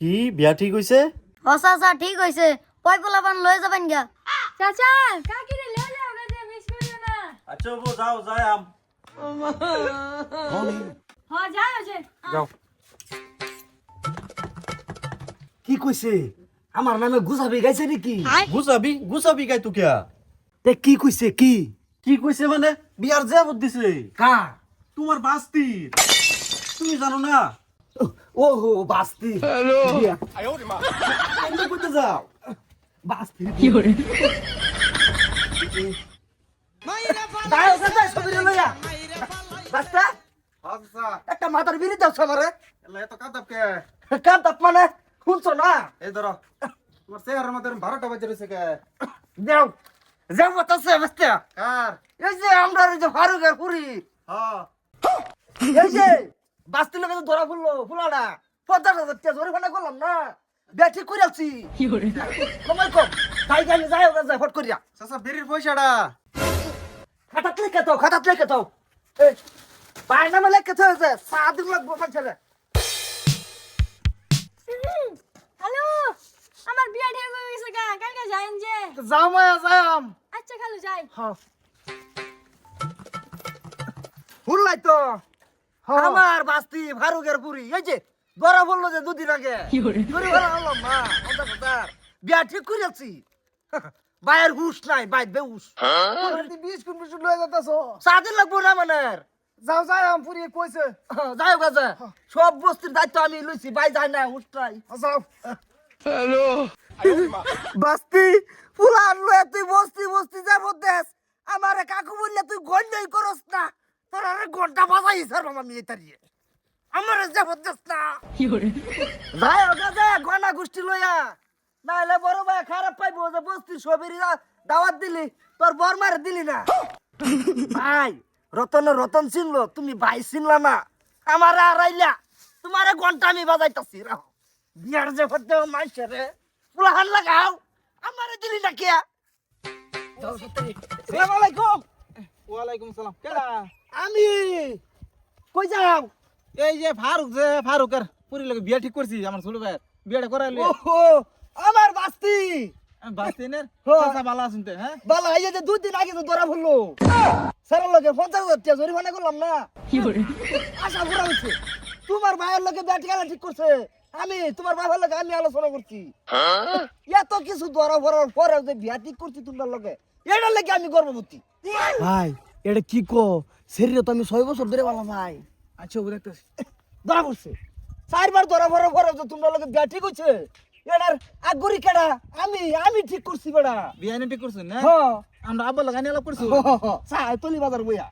কি? বিয়া ঠিক হইছে ও চাচা ঠিক হয়েছে কয় পোলাপান লয়ে যাবেন গা চাচা কাকি রে লে যাও গাজে মিস করিও না। আচ্ছা বো যাও যাই আম। হ যাও যে যাও। কি কইছে আমার নামে গুছাবি গাইছে নাকি? গুছাবি গুছাবি গাই তুকে তে কি কইছে কি? কি কইছে মানে? বিয়ার জেবত দিছে। কার তোমার বাস্তির তুমি জানো না? ও হো বাস্তি বিয়া। কেমনে করতে যাও? বাস্তি। কি করে লইয়া। বাস্তা একটা মাথার বিড়ি দাও আমারে এলা এত কাঁদাব কে? কান তাপ মানে শুনছো না? এই ধরো তোমার চেহারার মধ্যে বারোটা বাজে রয়েছে কে? যাও যাও বাতাসে বাস্তা। কার? এই যে আমরা যে ফারুকের পুরি হ্যাঁ এই যে বাস্তি লোকে তো ধরা ফুললো ফুলাটা পঞ্চাশ হাজার টাকা জরিমানা করলাম না। ব্যাটি করে আছি। সময় কম। তাই জানি যাই ওখানে যাই ফট করিয়া। চাচা বিড়ির পয়সাটা। খাতাত লেখে তো খাতাত লেখে তো পায় নামে লেখে তো হয়েছে সাত দিন লাগবো ছেলে হ্যালো আমার বিয়া ঠিক হয়ে গেছে গা কালকে যাইন যে। যাও মায়া যাম আচ্ছা খালু যাই। হ্যাঁ। ফুললাই তো। আমার বাস্তি ফারুকের পুরি এই যে ধরা বলল যে দুদিন আগে। বিয়া ঠিক করে আছি বাইয়ের হুশ নাই বাই বেউস বিশ কোন বিশ লয়ে যাইতাছো? সাদিন লাগবো না মানে যাও যাই আম পুরি কইছে। যাও গাজা সব বস্তির দায়িত্ব আমি লইছি বাই যায় না হুশ নাই। যাও। বাস্তি ফুলার লয়ে তুই বস্তি বস্তি যাব দেশ। আমারে কাকু বললে তুই গন্ডই করস না। তোর আরে ঘণ্টা বাজাই স্যার মামা মিয়ে তারিয়ে আমারে দেশ না। যাই ওগা যা গনা গোষ্ঠী লইয়া। নাইলে বড় ভাই খারাপ পাইবো যে বস্তি সবেরই দাওয়াত দিলি তোর বর মারে দিলি না। ভাই রতন রতন চিনলো তুমি ভাই চিনলা না। আমারে আড়াইলা তোমারে ঘণ্টা আমি বাজাইতাছি রাখো বিয়ার যে করতে মাইছে রে। পুলাহান লাগাও। আমারে দিলি না কে? আসসালামু আলাইকুম। ওয়ালাইকুম সালাম। কেডা? আমি কই যাও? এই যে ফারুক যে ফারুকের পুরি লোক বিয়া ঠিক করছি আমার ছোট ভাই বিয়াটা করাইলে ওহো আমার বাস্তি। বাস্তিনের হ্যাঁ। চাচা ভালো আছেন তো হ্যাঁ? বালা এই যে দুই দিন আগে তো ধরা পড়ল। স্যারের লগে পঞ্চাশ হাজার টাকা জরিমানা করলাম না? আশা পুরা হচ্ছে। তোমার ভাইয়ের লগে ব্যাট খেলা ঠিক করছে। আমি তোমার ভাইয়ের লগে আমি আলোচনা করছি। এত কিছু ধরা পড়ার পরে যে বিয়া ঠিক করছি তোমার লগে এটার লাগে আমি গর্ভবতী ভাই এটা কি কো? শরীরে তো আমি ছয় বছর ধরে বলা ভাই। আচ্ছা ও দেখতেছি। ধরা পড়ছে। চারবার ধরা পড়ার পরে যে তোমরা লগে বিয়া ঠিক হচ্ছে এটার আগুরি কেডা? আমি আমি ঠিক করছি বেড়া। বিয়া ঠিক করছেন না? হ্যাঁ। আমরা আব্বার লাগানি আলাপ করছি? চাই তলি বাজার বইয়া।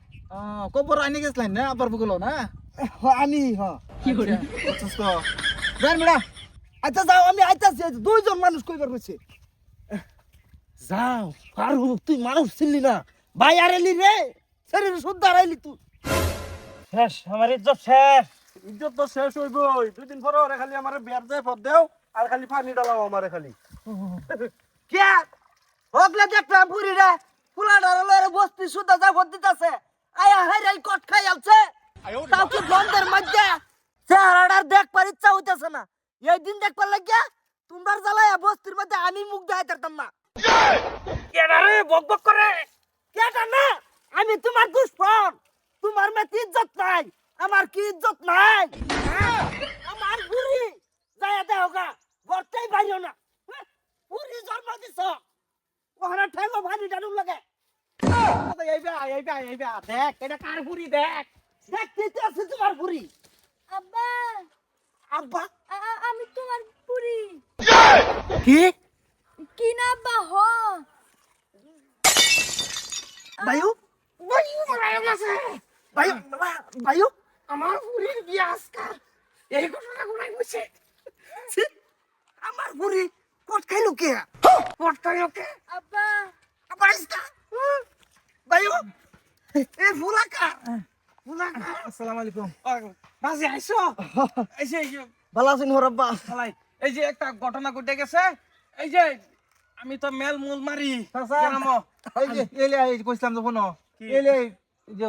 কবর আনি গেছিলেন না? আব্বার বুকুলো না? হ, আমি হ বুঝছিস তো জান বেড়া। আচ্ছা যাও আমি আইতাছি। দুইজন মানুষ কইবার কইছে যাও পারু তুই মানুষ ছিলি না। ভাই আর রে। শরীর শুদ্ধ আইলি তুই। শেষ আমার ইজ্জত শেষ। ইজ্জত তো শেষ হইবই। দুই দিন পরে ওরে খালি আমার বিয়ার যায় পদ দেও আর খালি পানি ডালাও আমারে খালি। কে? হকলে দেখলাম পুরি রে। ফুলা ডারে বস্তি শুদ্ধ যা ভর দিতাছে। আয়া হাই রাই কট খাই আলছে। তাও কি বন্ধের মধ্যে? চেহারাটার দেখবার ইচ্ছা হইতেছে না। এই দিন দেখবার লাগিয়া তোমরা জ্বালায় বস্তির মধ্যে আমি মুখ দেখাই পারতাম না কেডা রে? বক বক করে। কেডা না? আমি তোমার দুশ্মন। তোমার মেয়ে ইজ্জত নাই। আমার কি ইজ্জত নাই? হ্যাঁ? আমার বুড়ি। যায় দেও গা গড়তেই পারিও না। হ্যাঁ? বুড়ি জন্ম দিছ। ওখানে ঠেঙ্গো ভানি ডানুম লাগে। দেখ এটা কার বুড়ি দেখ। দেখতে তো আছে তোমার বুড়ি? আব্বা। আমি তোমার পুরি কি? কি না আব্বা হ। বায়ু? বায়ু মারা গেছে বায়ু? বায়ু আমার বুড়ির বিয়ে আজকাল এই ঘটনা ঘুরাই বসে আমার বুড়ি কট খাইলো কে? কট খাইলো কে? আব্বা। আবার ইসকা বায়ু? এ ফুলাকা ফুলাকা আসসালামু আলাইকুম। বাজে আইছো যে ভালো আছেন হরব্বা খালাই এই যে একটা ঘটনা ঘটে গেছে। এই যে আমি তো মেল মূল মারি। চাচা। এই যে এলে কইছিলাম যখন এলে এই যে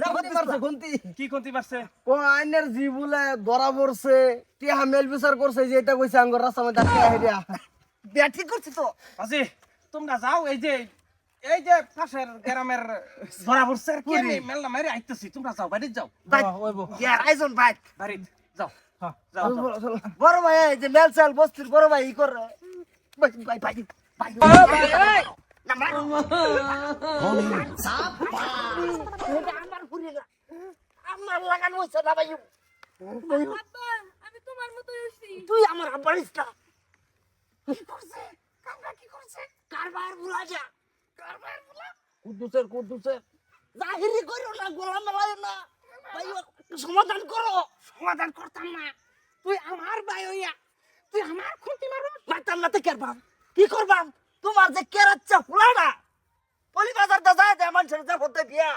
জাফর মারছে খুন্তি। কি কোনটি পারছে ও আইনের জি ধরা পড়ছে টিহা মেল বিচার করছে যে এটা কইছে আঙ্গুর রাস্তা মধ্যে আটকে হেরিয়া বিয়া ঠিক করছি তো। আজি তোমরা যাও এই যে এই যে পাশের গ্রামের ধরা পড়ছে কি মেলনা মারি আইতেছি তোমরা যাও বাড়ি যাও। আইজন ভাই বাড়ি যাও ভাই এই যে বস্তির বড় ভাই ই কর। ভাই ভাই ভাই। ভাই আমার পুরে গেল আমার লাগানো হয়েছে না ভাই? আমি তোমার মতো তুই আমার আব্বারিস না কি করছে? কামরা কি করছে? কারবার বুলা যা। কারবার বুলা কুদ্দুসের কুদ্দুসের। জাহিরি করো না গোলাম না। ভাই সমাধান করো। সমাধান করতাম না। তুই আমার ভাই হইয়া তুই আমার খুঁটি মারো। মারতাম না তো কি করবাম? তোমার যে কেরাচ্চা ফুলাটা পলি বাজার দা যায় দেয় মানুষের যা হতে বিয়া।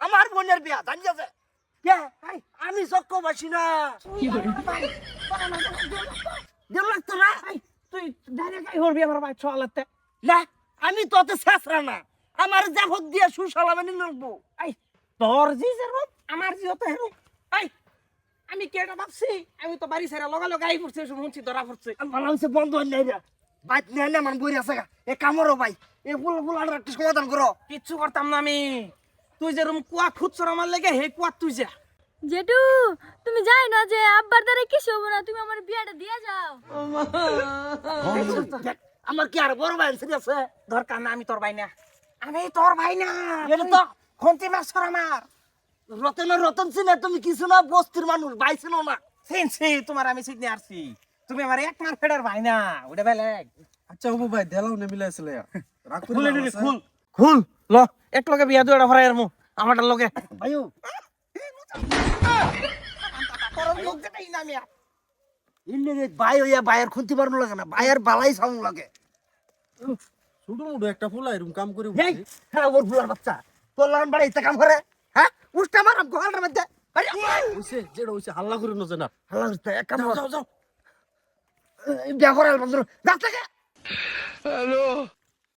আমার বোনের বিয়া জানি আছে আমি চক্কবাসী না। দেড় লাখ তো না তুই ডাইরেক্ট আই হরবি আমার চলাতে না আমি তোতে শেষরা না। আমার জাফত দিয়ে সুসালামানি নড়বো আই তোর জি যেরকম আমার জি হতে হেরো আই আমি কেটা ভাবছি? আমি তো বাড়ি ছেড়ে লগা লগা আই পড়ছে শুনছি ধরা পড়ছে। বন্ধ হয় বাইক নিয়ে নে মান বই আছে এ কামরো ভাই। এ ফুল ফুল আর একটা সমাধান করো। কিচ্ছু করতাম না আমি। তুই যেরকম কুয়া খুঁজছর আমার লেগে হে কুয়া তুই যা। জেঠু তুমি যাই না যে আব্বার দ্বারা কিছু হব না তুমি আমার বিয়াটা দিয়ে যাও। দেখ, আমার কি আর বড় ভাই আছে? দরকার না আমি তোর ভাই না। আমি তোর ভাই না। এটা তো খন্তি মাছ কর আমার। রতনের রতন সিনে তুমি কিছু না বস্তির মানুষ ভাই ছিল না। তোমার আমি চিনি আসছি। তুমি আমার এক মার ফেডার ভাই না ওটা বেলেগ আচ্ছা অপু ভাই দেলাও না মিলাইছিলে খুলে নিলি খুল। খুল ল এক লগে বিয়া দুটা ভরাই আরমু আমারটার লগে। রে ভাই হইয়া ভাইয়ের খুনতি পারনো লাগে না ভাইয়ের বালাই সামু লাগে। ছোট মোটো একটা ফুলা এরকম কাম করে এই হ্যাঁ ওর ফুলার বাচ্চা। তোর লাগান বাড়ি ইতে কাম করে হ্যাঁ? উষ্টা মারাম গোহালটার মধ্যে। আরে হইছে যেটা হইছে হাল্লা করে নজে না। হাল্লা করতে এক কাম যাও যাও। বিয়া করাল বন্ধু যাস থেকে